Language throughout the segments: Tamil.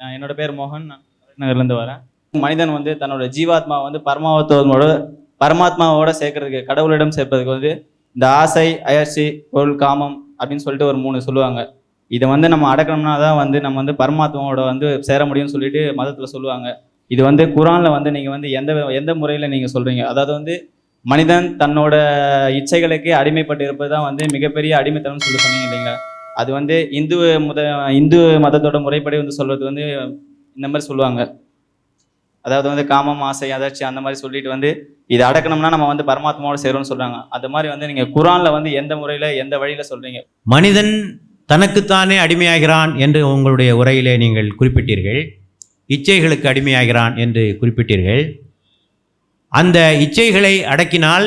என்னோட பேர் மோகன் நான் நகர்லேருந்து வரேன். மனிதன் வந்து தன்னோட ஜீவாத்மா வந்து பரமாத்மாவோட பரமாத்மாவோட சேர்க்கறதுக்கு கடவுளிடம் சேர்ப்பதுக்கு வந்து இந்த ஆசை அயற்சி பொருள் காமம் அப்படின்னு சொல்லிட்டு ஒரு மூணு சொல்லுவாங்க. இதை வந்து நம்ம அடக்கணும்னா தான் வந்து நம்ம வந்து பரமாத்மாவோட வந்து சேர முடியும்னு சொல்லிட்டு மதத்தில் சொல்லுவாங்க. இது வந்து குரானில் வந்து நீங்கள் வந்து எந்த எந்த முறையில் நீங்கள் சொல்கிறீங்க அதாவது வந்து மனிதன் தன்னோட இச்சைகளுக்கு அடிமைப்பட்டு இருப்பது தான் வந்து மிகப்பெரிய அடிமைத்தனம்னு சொல்லி சொன்னீங்க இல்லைங்களா? அது வந்து இந்து முத இந்து மதத்தோட முறைப்படி வந்து சொல்கிறது வந்து இந்த மாதிரி சொல்லுவாங்க. அதாவது வந்து காமம் ஆசை அதர்ச்சி அந்த மாதிரி சொல்லிட்டு வந்து இதை அடக்கணும்னா நம்ம வந்து பரமாத்மாவோட சேரும்னு சொல்கிறாங்க அது மாதிரி வந்து நீங்கள் குரான்ல வந்து எந்த முறையில் எந்த வழியில் சொல்கிறீங்க மனிதன் தனக்குத்தானே அடிமையாகிறான் என்று உங்களுடைய உரையிலே நீங்கள் குறிப்பிட்டீர்கள். இச்சைகளுக்கு அடிமையாகிறான் என்று குறிப்பிட்டீர்கள். அந்த இச்சைகளை அடக்கினால்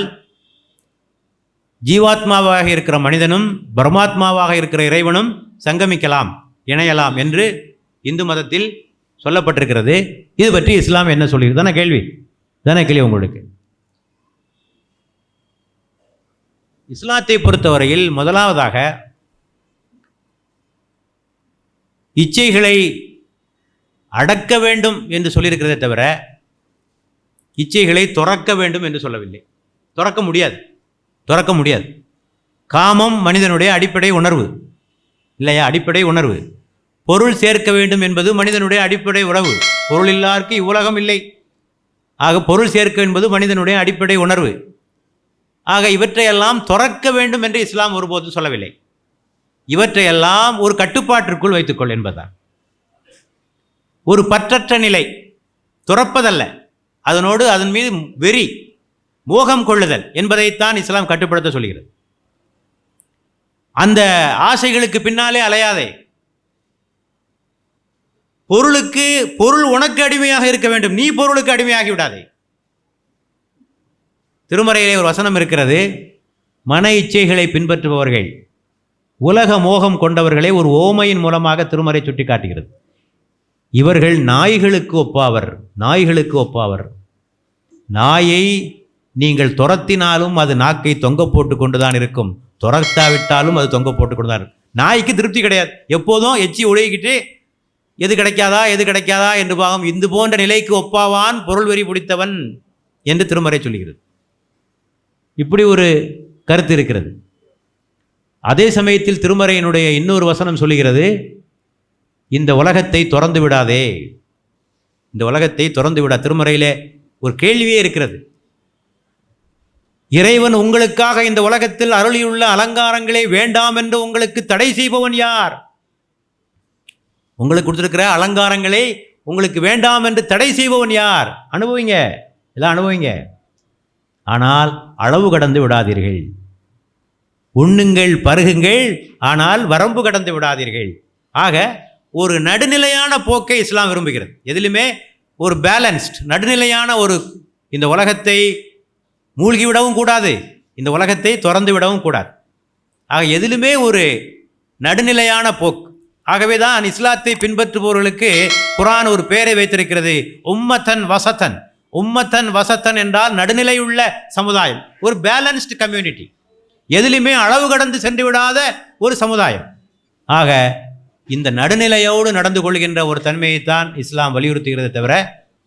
ஜீவாத்மாவாக இருக்கிற மனிதனும் பரமாத்மாவாக இருக்கிற இறைவனும் சங்கமிக்கலாம் இணையலாம் என்று இந்து மதத்தில் சொல்லப்பட்டிருக்கிறது. இது பற்றி இஸ்லாம் என்ன சொல்லியிருக்கு? தானே கேள்வி. தானே கேள்வி உங்களுக்கு. இஸ்லாத்தை பொறுத்தவரையில் முதலாவதாக இச்சைகளை அடக்க வேண்டும் என்று சொல்லியிருக்கிறதே தவிர இச்சைகளை துறக்க வேண்டும் என்று சொல்லவில்லை. துறக்க முடியாது. துறக்க முடியாது. காமம் மனிதனுடைய அடிப்படை உணர்வு. இல்லையா? அடிப்படை உணர்வு. பொருள் சேர்க்க வேண்டும் என்பது மனிதனுடைய அடிப்படை உறவு. பொருள் இல்லாருக்கு இவ்வுலகம் இல்லை. ஆக பொருள் சேர்க்க என்பது மனிதனுடைய அடிப்படை உணர்வு. ஆக இவற்றையெல்லாம் துறக்க வேண்டும் என்று இஸ்லாம் ஒருபோதும் சொல்லவில்லை. இவற்றையெல்லாம் ஒரு கட்டுப்பாட்டிற்குள் வைத்துக்கொள் என்பதுதான். ஒரு பற்றற்ற நிலை. துறப்பதல்ல. அதனோடு அதன் மீது வெறி. மோகம் கொள்ளுதல் என்பதைத்தான் இஸ்லாம் கட்டுப்படுத்த சொல்கிறது. அந்த ஆசைகளுக்கு பின்னாலே அலையாதே. பொருளுக்கு பொருள் உனக்கு அடிமையாக இருக்க வேண்டும். நீ பொருளுக்கு அடிமையாகி விடாதே. திருமறையிலே ஒரு வசனம் இருக்கிறது. மன இச்சைகளை பின்பற்றுபவர்கள் உலக மோகம் கொண்டவர்களை ஒரு ஓமையின் மூலமாக திருமறை சுட்டி காட்டுகிறது இவர்கள் நாய்களுக்கு ஒப்பாவர் நாய்களுக்கு ஒப்பாவர். நாயை நீங்கள் துரத்தினாலும் அது நாக்கை தொங்க போட்டு கொண்டுதான் இருக்கும். துரத்தாவிட்டாலும் அது தொங்க போட்டு கொண்டு தான் இருக்கும். நாய்க்கு திருப்தி கிடையாது. எப்போதும் எச்சி உழைக்கிட்டு எது கிடைக்காதா எது கிடைக்காதா? என்று பாகம் இந்து போன்ற நிலைக்கு ஒப்பாவான் பொருள் வெறி பிடித்தவன் என்று திருமறை சொல்கிறது. இப்படி ஒரு கருத்து இருக்கிறது. அதே சமயத்தில் திருமறையினுடைய இன்னொரு வசனம் சொல்லுகிறது இந்த உலகத்தை திறந்து விடாதே. இந்த உலகத்தை திறந்து விடா. திருமறையிலே ஒரு கேள்வியே இருக்கிறது. இறைவன் உங்களுக்காக இந்த உலகத்தில் அருளியுள்ள அலங்காரங்களே வேண்டாம் என்று உங்களுக்கு தடை செய்பவன் யார்? உங்களுக்கு கொடுத்துருக்கிற அலங்காரங்களை உங்களுக்கு வேண்டாம் என்று தடை செய்பவன் யார்? அனுபவிங்க. எல்லாம் அனுபவிங்க. ஆனால் அளவு கடந்து விடாதீர்கள். உண்ணுங்கள் பருகுங்கள் ஆனால் வரம்பு கடந்து விடாதீர்கள். ஆக ஒரு நடுநிலையான போக்கை இஸ்லாம் விரும்புகிறது. எதிலுமே ஒரு பேலன்ஸ்ட் நடுநிலையான ஒரு இந்த உலகத்தை மூழ்கி விடவும் கூடாது. இந்த உலகத்தை திறந்து விடவும் கூடாது. ஆக எதிலுமே ஒரு நடுநிலையான போக்கு. ஆகவே தான் இஸ்லாத்தை பின்பற்றுபவர்களுக்கு குரான் ஒரு பெயரை வைத்திருக்கிறது. உம்மத்தன் வசத்தன். உம்மத்தன் வசத்தன் என்றால் நடுநிலையுள்ள சமுதாயம். ஒரு பேலன்ஸ்டு கம்யூனிட்டி எதிலுமே அளவு கடந்து சென்று விடாத ஒரு சமுதாயம். ஆக இந்த நடுநிலையோடு நடந்து கொள்கின்ற ஒரு தன்மையைத்தான் இஸ்லாம் வலியுறுத்துகிறதே தவிர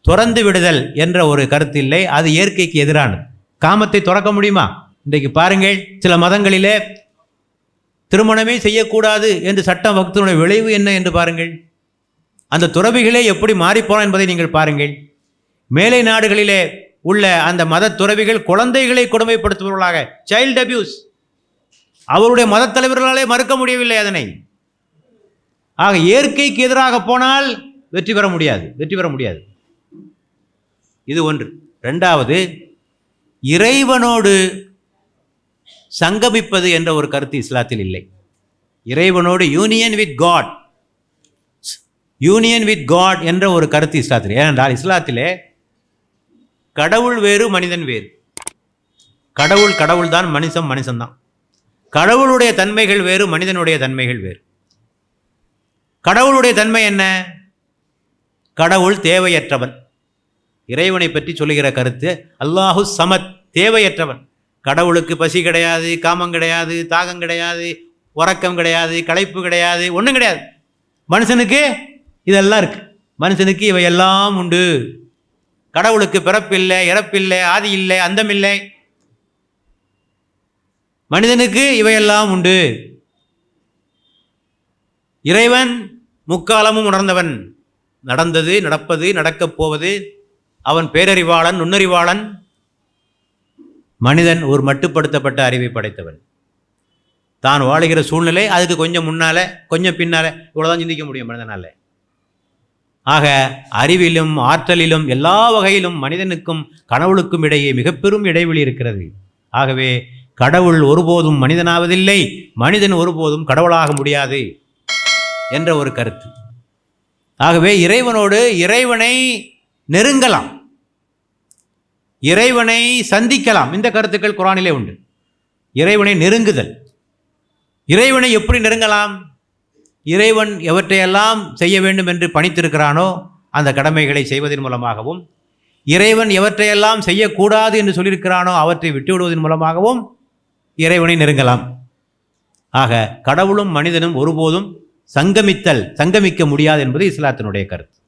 துறந்து விடுதல் என்ற ஒரு கருத்து இல்லை. அது இயற்கைக்கு எதிரானது. காமத்தை துறக்க முடியுமா? இன்றைக்கு பாருங்கள் சில மதங்களிலே திருமணமே செய்யக்கூடாது என்று சட்டம் வகுத்தினுடைய விளைவு என்ன என்று பாருங்கள். அந்த துறவிகளே எப்படி மாறிப்போன என்பதை நீங்கள் பாருங்கள். மேலை நாடுகளிலே உள்ள அந்த மத துறவிகள் குழந்தைகளை கொடுமைப்படுத்துபவர்களாக சைல்டு அபியூஸ் அவருடைய மத தலைவர்களாலே மறுக்க முடியவில்லை அதனை. ஆக இயற்கைக்கு எதிராக போனால் வெற்றி பெற முடியாது வெற்றி பெற முடியாது. இது ஒன்று. ரெண்டாவது இறைவனோடு சங்கமிப்பது என்ற ஒரு கருத்து இஸ்லாத்தில் இல்லை. இறைவனோடு union with God union with God என்ற ஒரு கருத்து இஸ்லாத்தில் ஏனென்றால் இஸ்லாத்திலே கடவுள் வேறு மனிதன் வேறு. கடவுள் கடவுள் தான் மனுஷன் மனுஷன்தான். கடவுளுடைய தன்மைகள் வேறு மனிதனுடைய தன்மைகள் வேறு. கடவுளுடைய தன்மை என்ன? கடவுள் தேவையற்றவன். இறைவனை பற்றி சொல்லுகிற கருத்து அல்லாஹு சமத் தேவையற்றவன். கடவுளுக்கு பசி கிடையாது காமம் கிடையாது தாகம் கிடையாது உறக்கம் கிடையாது களைப்பு கிடையாது ஒன்றும் கிடையாது. மனுஷனுக்கு இதெல்லாம் இருக்குது மனுஷனுக்கு இவையெல்லாம் உண்டு. கடவுளுக்கு பிறப்பில்லை இறப்பில்லை ஆதி இல்லை அந்தமில்லை மனிதனுக்கு இவையெல்லாம் உண்டு. இறைவன் முக்காலமும் உணர்ந்தவன். நடந்தது நடப்பது நடக்கப் போவது அவன் பேரறிவாளன் நுண்ணறிவாளன் மனிதன் ஒரு மட்டுப்படுத்தப்பட்ட அறிவை படைத்தவன். தான் வாழுகிற சூழ்நிலை அதுக்கு கொஞ்சம் முன்னால் கொஞ்சம் பின்னால் இவ்வளோதான் சிந்திக்க முடியும் மனிதனால். ஆக அறிவிலும் ஆற்றலிலும் எல்லா வகையிலும் மனிதனுக்கும் கடவுளுக்கும் இடையே மிக பெரும் இடைவெளி இருக்கிறது. ஆகவே கடவுள் ஒருபோதும் மனிதனாவதில்லை மனிதன் ஒருபோதும் கடவுளாக முடியாது என்ற ஒரு கருத்து. ஆகவே இறைவனோடு இறைவனை நெருங்கலாம். இறைவனை சந்திக்கலாம். இந்த கருத்துக்கள் குரானிலே உண்டு. இறைவனை நெருங்குதல். இறைவனை எப்படி நெருங்கலாம்? இறைவன் எவற்றையெல்லாம் செய்ய வேண்டும் என்று பணித்திருக்கிறானோ அந்த கடமைகளை செய்வதன் மூலமாகவும் இறைவன் எவற்றையெல்லாம் செய்யக்கூடாது என்று சொல்லியிருக்கிறானோ அவற்றை விட்டுவிடுவதன் மூலமாகவும் இறைவனை நெருங்கலாம். ஆக கடவுளும் மனிதனும் ஒருபோதும் சங்கமித்தல் சங்கமிக்க முடியாது என்பது இஸ்லாத்தினுடைய கருத்து.